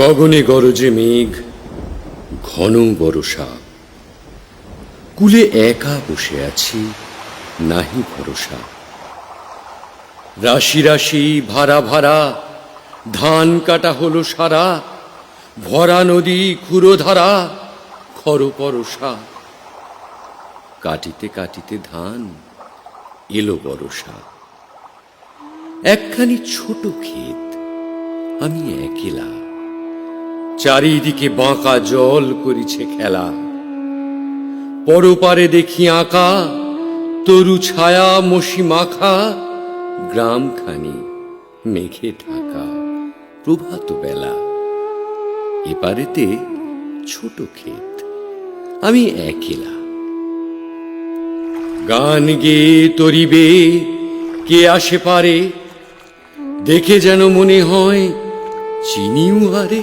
গগনে গরজে মেঘ, ঘন বরষা। কুলে একা বসে আছি, নাহি ভরসা। রাশি রাশি ভাড়া ভাড়া ধান কাটা হলো সারা, ভরা নদী, ক্ষুরোধারা, খর পরশা কাটিতে কাটিতে ধান এলো বরষা একখানি ছোট ক্ষেত, আমি একেলা। চারিদিকে বাঁকা জল করিছে খেলা। পরপারে দেখি আঁকা, তরু ছায়া মশি মাখা, গ্রামখানি মেঘে ঢাকা, প্রভাত বেলা। এপারেতে ছোট ক্ষেত, আমি একেলা। গান গেয়ে তরিবে, কে আসে পারে, দেখে যেন মনে হয় চিনিও হারে।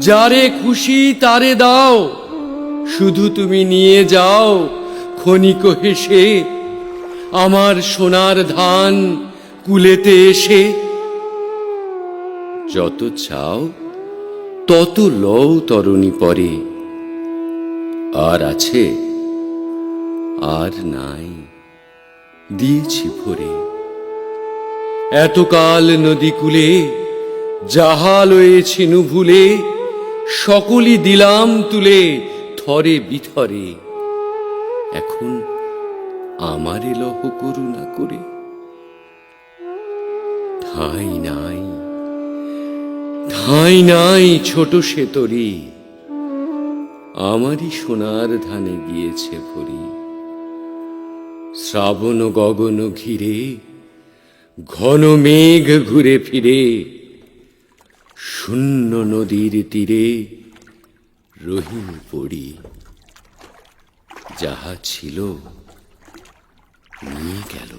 যারে খুশি তারে দাও। শুধু তুমি নিয়ে যাও, ক্ষণিক হেসে। আমার সোনার ধান কুলেতে এসে। যত চাও, তত লও তরণী পরে। আর আছে, আর নাই, দিয়েছি ভরে। এতকাল নদী কূলে, যাহা লয়েছি ভুলে সকলই দিলাম তুলে, থরে বিথরে। এখন আমারে লহ করুণা করে। ঠাঁই নাই ঠাঁই নাই ছোট সেতরি আমারই সোনার ধানে গিয়েছে ভরি। শ্রাবণ গগন ঘিরে, ঘন মেঘ ঘুরে ফিরে। শূন্য নদীর তীরে রহিম পড়ি। যাহা ছিল নিয়ে গেল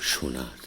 সোনার